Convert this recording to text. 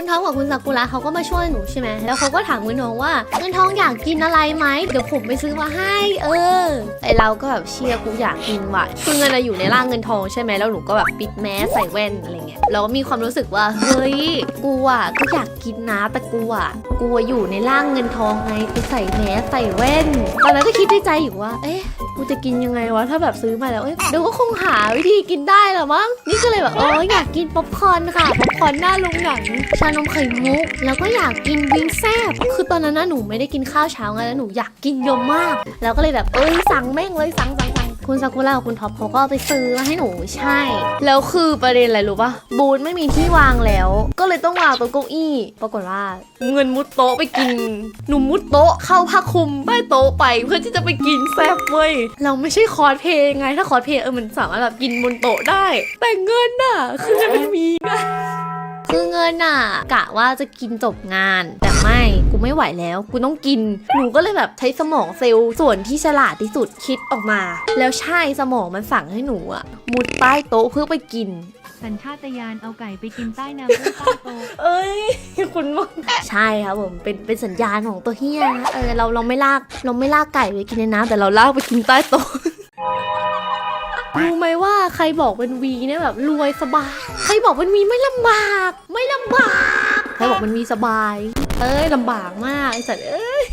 คุณท็อปกับคุณซากุระเขาก็มาช่วยหนูใช่ไหมแล้วเขาก็ถามเงินทองว่าเงินทองอยากกินอะไรไหมเดี๋ยวผมไปซื้อมาให้ เออไอเราก็แบบเชียร์กูอยากกินว่ะคือเงินอะอยู่ในร่างเงินทองใช่ไหมแล้วหนูก็แบบปิดแมสใส่แว่นอะไรเงี้ยเราก็มีความรู้สึกว่าเฮ้ยกูอะก็อยากกินนะแต่กูอะกูอะอยู่ในร่างเงินทองไงกูใส่แมสใส่แว่นตอนนั้นก็คิดในใจอยู่ว่า เอ๊ะ กูจะกินยังไงวะถ้าแบบซื้อมาแล้วเอ้ยเดี๋ยวก็คงหาวิธีกินได้แหละมั้งนี่ก็เลยแบบเอออยากกินป๊อปคอร์นค่ะป๊อปคอร์นหน้าลุงหนังชานมไข่มุก แล้วก็อยากกินวิงแซบคือตอนนั้นนะหนูไม่ได้กินข้าวเช้าไงแล้วหนูอยากกินเยอะมาก แล้วก็เลยแบบเอ้ยสั่งแม่งเลยสั่งสั่งสั่ง คุณซากุระกับคุณท็อปเขาก็เอาไปซื้อมาให้หนูใช่ แล้วคือประเด็นอะไรรู้ปะบูธไม่มีที่วางแล้ว ก็เลยต้องวางตัวเก้าอี้ ปรากฏว่า เงินมุดโต๊ะไปกิน หนูมุดโต๊ะเข้าผ้าคลุมใต้โต๊ะไปเพื่อที่จะไปกินแซ่บเว้ยเราไม่ใช่คอร์สเพลย์ไง ถ้าคอร์สเพลย์เออมันสามารถแบบกินบนโต๊ะได้ แต่เงินน่ะคือเงินมันมีไงคือเงินน่ะกะว่าจะกินจบงานแต่ไม่กู ไม่ไหวแล้ว กูต้องกิน หนูก็เลยแบบใช้สมองเซลล์ส่วนที่ฉลาดที่สุดคิดออกมา แล้วใช่สมองมันสั่งให้หนูอะมุดใต้โต๊ะเพื่อไปกิน สัญชาตญาณเอาไก่ไปกินใต้น้ำเพื่อใต้โตะเอ้ยคุณมากใช่ครับผมเป็นเป็นสัญญาณของตัวเฮียนะเออเราเราไม่ลากเราไม่ลากไก่ไปกินในน้ำแต่เราลากไปกินใต้โต๊ะรู้ไหมว่าใครบอกเป็นวีเนี่ยแบบรวยสบาย ใครบอกเป็นวีไม่ลำบาก ไม่ลำบาก ใครบอกมันวีสบาย เอ้ยลำบากมากไอ้สัตว์เอ้ย